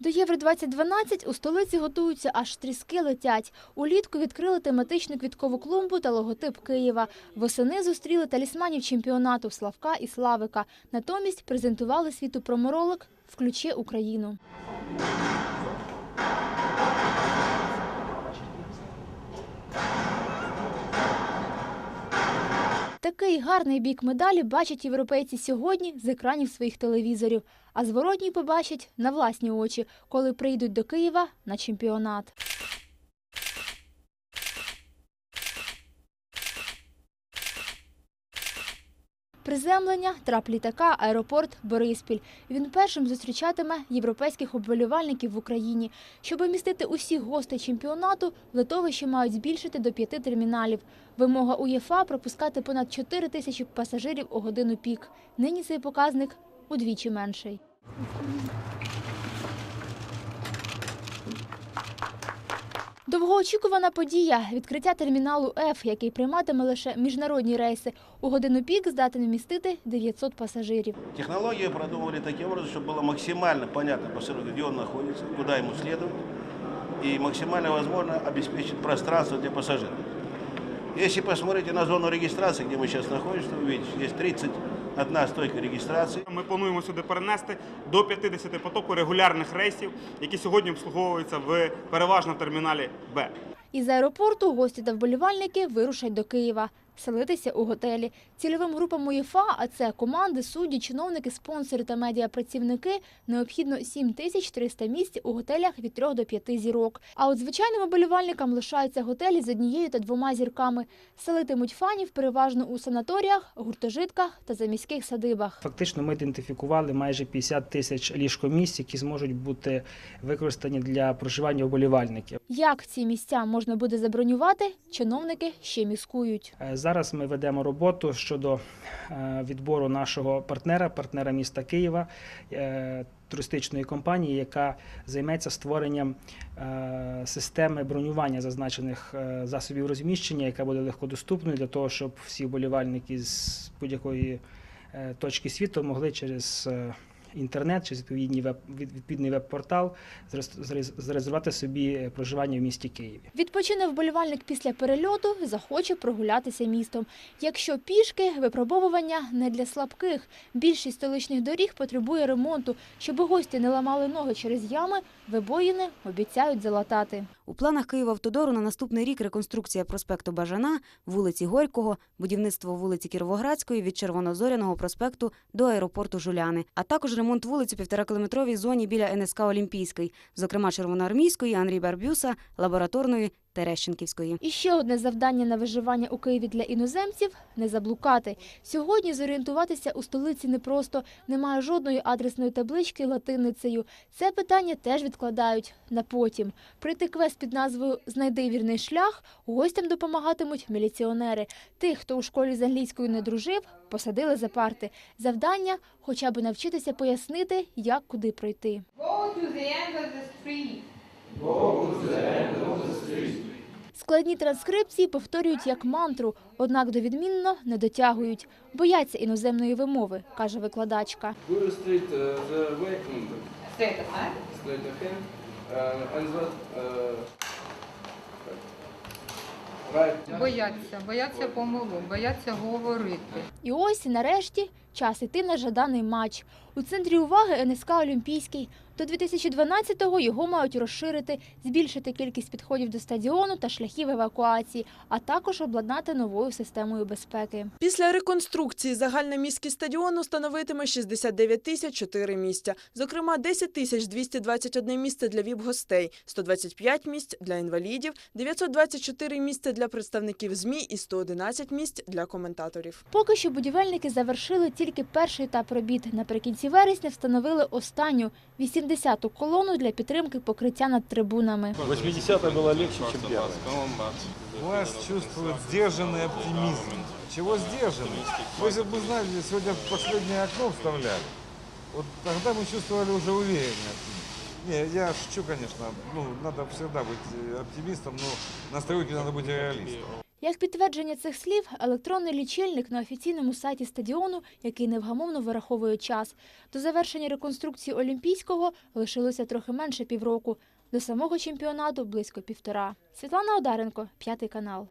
До Євро 2012 у столиці готуються, аж тріски летять. Улітку відкрили тематичну квіткову клумбу та логотип Києва. Восени зустріли талісманів чемпіонату Славка і Славика. Натомість презентували світу проморолик «Включи Україну». Такий гарний бік медалі бачать європейці сьогодні з екранів своїх телевізорів, а зворотній побачать на власні очі, коли прийдуть до Києва на чемпіонат. Приземлення, трап літака, аеропорт Бориспіль. Він першим зустрічатиме європейських обвалювальників в Україні. Щоб містити усіх гостей чемпіонату, литовище мають збільшити до п'яти терміналів. Вимога УЄФА пропускати понад 4 тисячі пасажирів у годину пік. Нині цей показник удвічі менший. Довгоочікувана подія відкриття терміналу Ф, який прийматиме лише міжнародні рейси. У годину пік здатен вмістити 900 пасажирів. Технологію продумали таким образом, щоб було максимально зрозуміло пасажиру, де він знаходиться, куди йому слідувати, і максимально можливо обеспечити пространство для пасажирів. Якщо посмотрите на зону регистрации, где мы сейчас находимся, вы видите, є 30 одна стойка регістрації. Ми плануємо сюди перенести до 50 потоку регулярних рейсів, які сьогодні обслуговуються в переважно терміналі Б. Із аеропорту гості та вболівальники вирушать до Києва. Селитися у готелі. Цільовим групам УЄФА, а це команди, судді, чиновники, спонсори та медіапрацівники, необхідно 7300 місць у готелях від 3 до 5 зірок. А от звичайним вболівальникам лишаються готелі з однією та двома зірками. Селитимуть фанів переважно у санаторіях, гуртожитках та заміських садибах. Фактично ми ідентифікували майже 50 тисяч ліжкомісць, які зможуть бути використані для проживання вболівальників. Як ці місця можна буде забронювати, чиновники ще міскують. Зараз ми ведемо роботу щодо е, відбору нашого партнера, партнера міста Києва, е, туристичної компанії, яка займеться створенням е, системи бронювання зазначених засобів розміщення, яка буде легкодоступною для того, щоб всі вболівальники з будь-якої точки світу могли через інтернет, через відповідний веб відповідний веб-портал, зарезервувати собі е, проживання в місті Києві. Відпочине вболівальник після перельоту, захоче прогулятися містом. Якщо пішки, випробовування не для слабких. Більшість столичних доріг потребує ремонту. Щоб гості не ламали ноги через ями, вибоїни обіцяють залатати. У планах Київавтодору на наступний рік реконструкція проспекту Бажана, вулиці Горького, будівництво вулиці Кіровоградської від Червонозоряного проспекту до аеропорту Жуляни, а також ремонт вулиць у півторакілометровій зоні біля НСК Олімпійський, зокрема Червоноармійської, Андрій Барбюса, лабораторної Терещенківської. І ще одне завдання на виживання у Києві для іноземців не заблукати. Сьогодні зорієнтуватися у столиці непросто. Немає жодної адресної таблички латиницею. Це питання теж відкладають на потім. Пройти квест під назвою Знайди вірний шлях гостям допомагатимуть міліціонери. Тих, хто у школі з англійською не дружив, посадили за парти. Завдання хоча б навчитися пояснити, як куди пройти. Go to the end of the street. Складні транскрипції повторюють як мантру, однак до відмінно не дотягують. Бояться іноземної вимови, каже викладачка. That, uh, right. Бояться, бояться помилок, бояться говорити. І ось нарешті час іти на жаданий матч. У центрі уваги НСК Олімпійський. До 2012-го його мають розширити, збільшити кількість підходів до стадіону та шляхів евакуації, а також обладнати новою системою безпеки. Після реконструкції загальна міськість стадіону становитиме 69 тисяч 4 місця. Зокрема, 10 тисяч 221 місце для віп-гостей, 125 місць для інвалідів, 924 місця для представників ЗМІ і 111 місць для коментаторів. Поки що будівельники завершили тільки перший етап робіт. Наприкінці вересня встановили останню 80-ту колону для підтримки покриття над трибунами. 80 было легче, чем первое. Власть чувствует сдержанный оптимизм. Чего сдержанный? Вы же бы знали, сегодня последнее окно вставляли. Вот тогда мы чувствовали уже уверенный оптимизм. Не, я шучу, конечно. Ну, надо всегда быть э, оптимистом, но на стройке надо быть реалистом. Як підтвердження цих слів, електронний лічильник на офіційному сайті стадіону, який невгамовно вираховує час. До завершення реконструкції Олімпійського лишилося трохи менше півроку. До самого чемпіонату близько півтора. Світлана Одаренко, п'ятий канал.